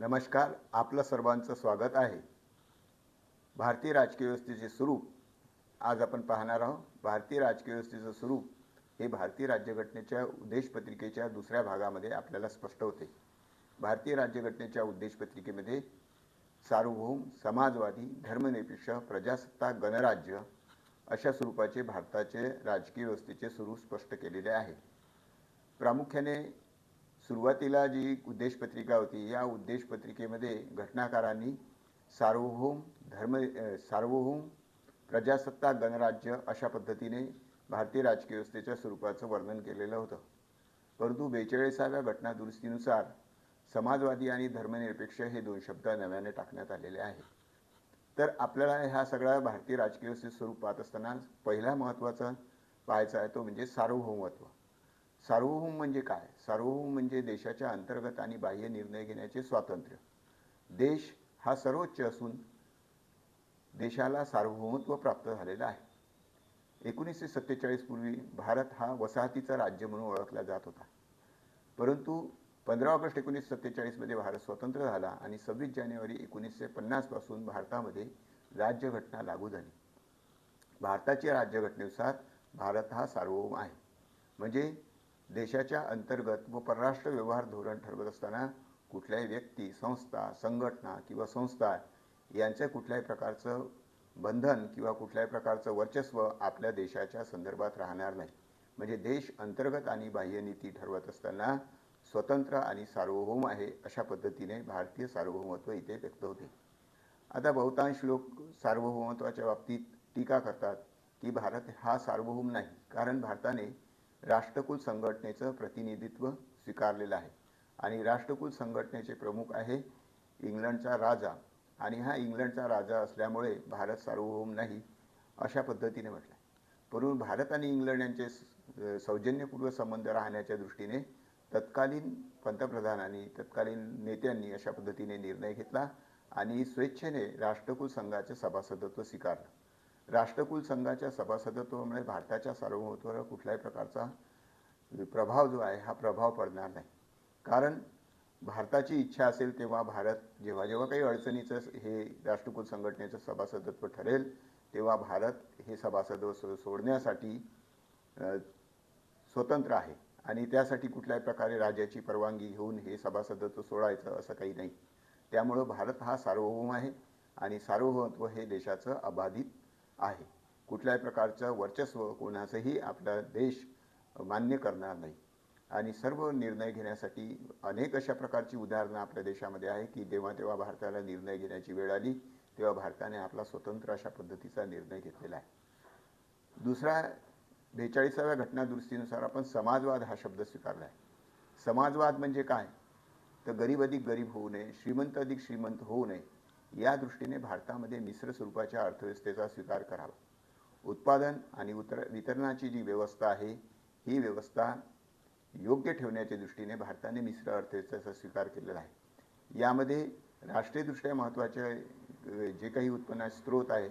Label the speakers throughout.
Speaker 1: नमस्कार आपलं सर्वांचं स्वागत आहे. भारतीय राजकीय व्यवस्थेचे स्वरूप आज आपण पाहणार आहोत. भारतीय राजकीय व्यवस्थेचं स्वरूप हे भारतीय राज्यघटनेच्या उद्देशपत्रिकेच्या दुसऱ्या भागामध्ये आपल्याला स्पष्ट होते. भारतीय राज्यघटनेच्या उद्देशपत्रिकेमध्ये सार्वभौम समाजवादी धर्मनिरपेक्ष प्रजासत्ताक गणराज्य अशा स्वरूपाचे भारताचे राजकीय व्यवस्थेचे स्वरूप स्पष्ट केलेले आहे. प्रामुख्याने सुरुवातीला जी उद्देशपत्रिका होती या उद्देशपत्रिकेमध्ये घटनाकारांनी सार्वभौम धर्म सार्वभौम प्रजासत्ताक गणराज्य अशा पद्धतीने भारतीय राजकीय व्यवस्थेच्या स्वरूपाचं वर्णन केलेलं होतं. परंतु बेचाळीसाव्या घटनादुरुस्तीनुसार समाजवादी आणि धर्मनिरपेक्ष हे दोन शब्द नव्याने टाकण्यात आलेले आहेत. तर आपल्याला ह्या सगळ्या भारतीय राजकीय व्यवस्थेचं स्वरूप पाहत असताना पहिला महत्त्वाचा पाहायचा आहे तो म्हणजे सार्वभौमत्व. सार्वभौम म्हणजे काय? सार्वभौम म्हणजे देशाच्या अंतर्गत आणि बाह्य निर्णय घेण्याचे स्वातंत्र्य. देश हा सर्वोच्च असून देशाला सार्वभौमत्व प्राप्त झालेलं आहे. एकोणीसशे सत्तेचाळीस पूर्वी भारत हा वसाहतीचा राज्य म्हणून ओळखला जात होता. परंतु पंधरा ऑगस्ट एकोणीसशे सत्तेचाळीसमध्ये भारत स्वतंत्र झाला आणि सव्वीस जानेवारी एकोणीसशे पन्नासपासून भारतामध्ये राज्यघटना लागू झाली. भारताच्या राज्यघटनेनुसार भारत हा सार्वभौम आहे. म्हणजे देशाच्या अंतर्गत व परराष्ट्र व्यवहार धोरण ठरवत असताना कुठल्याही व्यक्ती संस्था संघटना किंवा संस्था यांचं कुठल्याही प्रकारचं बंधन किंवा कुठल्याही प्रकारचं वर्चस्व आपल्या देशाच्या संदर्भात राहणार नाही. म्हणजे देश अंतर्गत आणि बाह्य नीती ठरवत असताना स्वतंत्र आणि सार्वभौम आहे अशा पद्धतीने भारतीय सार्वभौमत्व इथे व्यक्त होते. आता बहुतांश लोक सार्वभौमत्वाच्या बाबतीत टीका करतात की भारत हा सार्वभौम नाही कारण भारताने राष्ट्रकुल संघटनेचं प्रतिनिधित्व स्वीकारलेलं आहे. आणि राष्ट्रकुल संघटनेचे प्रमुख आहे इंग्लंडचा राजा. आणि हा इंग्लंडचा राजा असल्यामुळे भारत सार्वभौम नाही अशा पद्धतीने म्हटलं आहे. परंतु भारत आणि इंग्लंड यांचे सौजन्यपूर्व संबंध राहण्याच्या दृष्टीने तत्कालीन पंतप्रधानांनी तत्कालीन नेत्यांनी अशा पद्धतीने निर्णय घेतला आणि स्वेच्छेने राष्ट्रकुल संघाचे सभासदत्व स्वीकारलं. राष्ट्रकुल संघाच्या सभासदत्वामुळे भारताच्या सार्वभौमत्वावर कुठल्याही प्रकारचा प्रभाव जो आहे हा प्रभाव पडणार नाही. कारण भारताची इच्छा असेल तेव्हा भारत जेव्हा जेव्हा काही अडचणीचं हे राष्ट्रकुल संघटनेचं सभासदत्व ठरेल तेव्हा भारत हे सभासदत्व सोडण्यासाठी स्वतंत्र आहे. आणि त्यासाठी कुठल्याही प्रकारे राजाची परवानगी घेऊन हे सभासदत्व सोडायचं असं काही नाही. त्यामुळं भारत हा सार्वभौम आहे आणि सार्वभौमत्व हे देशाचं अबाधित आहे. कुठल्याही प्रकारचं वर्चस्व कोणाचंही आपला देश मान्य करणार नाही. आणि सर्व निर्णय घेण्यासाठी अनेक अशा प्रकारची उदाहरणं आपल्या देशामध्ये आहे की जेव्हा तेव्हा भारताला निर्णय घेण्याची वेळ आली तेव्हा भारताने आपला स्वतंत्र अशा पद्धतीचा निर्णय घेतलेला आहे. दुसरा बेचाळीसाव्या घटनादुरुस्तीनुसार आपण समाजवाद हा शब्द स्वीकारला आहे. समाजवाद म्हणजे काय? तर गरीब अधिक गरीब होऊ नये श्रीमंत अधिक श्रीमंत होऊ नये या दृष्टीने भारतामध्ये मिश्र स्वरूपाच्या अर्थव्यवस्थेचा स्वीकार करावा. उत्पादन आणि उतर वितरणाची जी व्यवस्था आहे ही व्यवस्था योग्य ठेवण्याच्या दृष्टीने भारताने मिश्र अर्थव्यवस्थेचा स्वीकार केलेला आहे. यामध्ये राष्ट्रीयदृष्ट्या महत्त्वाचे जे काही उत्पन्नाचे स्रोत आहे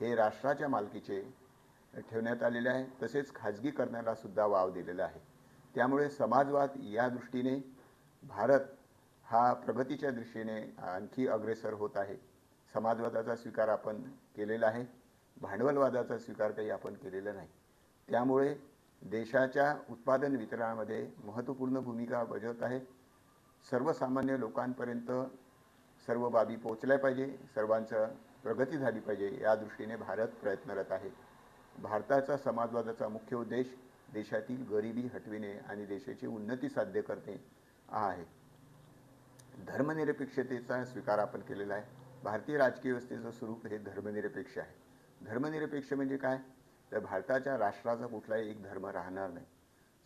Speaker 1: हे राष्ट्राच्या मालकीचे ठेवण्यात आलेले आहे. तसेच खाजगीकरणाला सुद्धा वाव दिलेला आहे. त्यामुळे समाजवाद या दृष्टीने भारत हा प्रगतीच्या दृष्टीने आणखी अग्रेसर होत आहे. समाजवादाचा स्वीकार आपण केलेला आहे. भांडवलवादाचा स्वीकार काही आपण केलेला नाही. त्यामुळे देशाच्या उत्पादन वितरणामध्ये महत्त्वपूर्ण भूमिका बजावत आहे. सर्वसामान्य लोकांपर्यंत सर्व बाबी पोचल्या पाहिजे. सर्वांचं प्रगती झाली पाहिजे या दृष्टीने भारत प्रयत्नरत आहे. भारताचा समाजवादाचा मुख्य उद्देश देशातील गरिबी हटविणे आणि देशाची उन्नती साध्य करणे हा आहे. धर्मनिरपेक्षतेचा स्वीकार आपण केलेला आहे. भारतीय राजकीय व्यवस्थेचं स्वरूप हे धर्मनिरपेक्ष आहे. धर्मनिरपेक्ष म्हणजे काय? तर भारताच्या राष्ट्राचा कुठलाही एक धर्म राहणार नाही.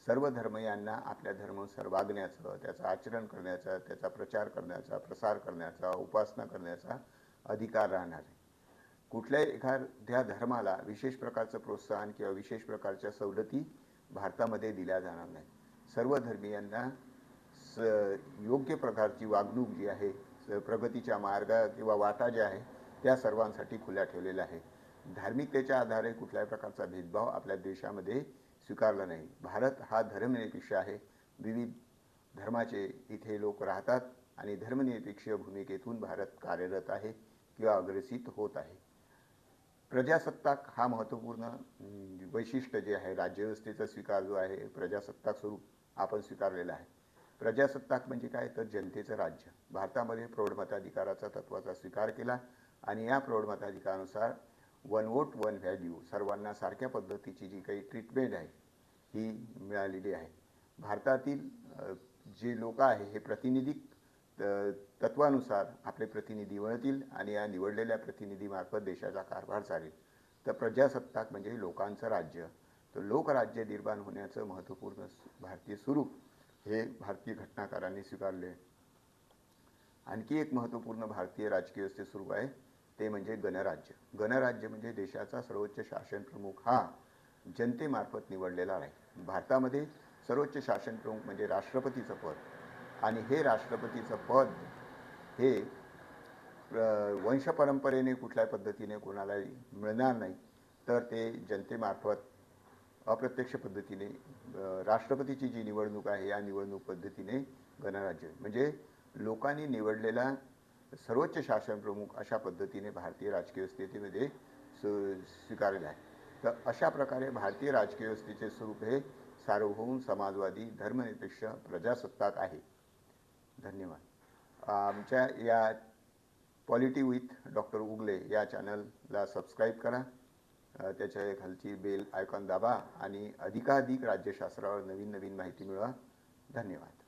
Speaker 1: सर्व धर्म यांना आपल्या धर्म वागण्याचं त्याचं आचरण करण्याचा त्याचा प्रचार करण्याचा प्रसार करण्याचा उपासना करण्याचा अधिकार राहणार आहे कुठल्याही एखाद्या धर्माला विशेष प्रकारचं प्रोत्साहन किंवा विशेष प्रकारच्या सवलती भारतामध्ये दिल्या जाणार नाही सर्व धर्मियांना स योग्य प्रकारची वागणूक जी आहे स- प्रगतीच्या मार्ग किंवा वाटा ज्या आहे त्या सर्वांसाठी खुल्या ठेवलेल्या आहे. धार्मिकतेच्या आधारे कुठल्याही प्रकारचा भेदभाव आपल्या देशामध्ये स्वीकारला नाही. भारत हा धर्मनिरपेक्ष आहे. विविध धर्माचे इथे लोक राहतात आणि धर्मनिरपेक्ष भूमिकेतून भारत कार्यरत आहे किंवा अग्रसित होत आहे. प्रजासत्ताक हा महत्त्वपूर्ण वैशिष्ट्य जे आहे राज्यव्यवस्थेचा स्वीकार जो आहे प्रजासत्ताक स्वरूप आपण स्वीकारलेला आहे. प्रजासत्ताक म्हणजे काय? तर जनतेचं राज्य. भारतामध्ये प्रौढमताधिकाराचा तत्वाचा स्वीकार केला आणि या प्रौढमताधिकारानुसार वन वोट वन व्हॅल्यू सर्वांना सारख्या पद्धतीची जी काही ट्रीटमेंट आहे ही मिळालेली आहे. भारतातील जे लोक आहे हे प्रतिनिधिक त- तत्वानुसार आपले प्रतिनिधी वळतील आणि या निवडलेल्या प्रतिनिधीमार्फत देशाचा कारभार चालेल. तर प्रजासत्ताक म्हणजे लोकांचं राज्य. तर लोकराज्य निर्माण होण्याचं महत्त्वपूर्ण भारतीय स्वरूप हे भारतीय घटनाकारांनी स्वीकारले. आणखी एक महत्त्वपूर्ण भारतीय राजकीय व्यवस्थे सुरू आहे ते म्हणजे गणराज्य. गणराज्य म्हणजे देशाचा सर्वोच्च शासन प्रमुख हा जनतेमार्फत निवडलेला आहे भारतामध्ये सर्वोच्च शासन प्रमुख म्हणजे राष्ट्रपतीचं पद. आणि हे राष्ट्रपतीचं पद हे वंशपरंपरेने कुठल्या पद्धतीने कोणालाही मिळणार नाही तर ते जनतेमार्फत अप्रत्यक्ष पद्धतीने राष्ट्रपतीची जी निवडणूक आहे या निवडणूक पद्धतीने गणराज्य. म्हणजे लोकांनी निवडलेला सर्वोच्च शासन प्रमुख अशा पद्धतीने भारतीय राजकीय स्थितीमध्ये सु स्वीकारलेला आहे. तर अशा प्रकारे भारतीय राजकीय व्यवस्थेचे स्वरूप हे सार्वभौम समाजवादी धर्मनिरपेक्ष प्रजासत्ताक आहे. धन्यवाद. आमच्या या पॉलिटी विथ डॉक्टर उगले या चॅनलला सबस्क्राईब करा. त्याच्या खालची बेल आयकॉन दाबा आणि अधिकाधिक राज्यशास्त्रावर नवीन नवीन माहिती मिळवा. धन्यवाद.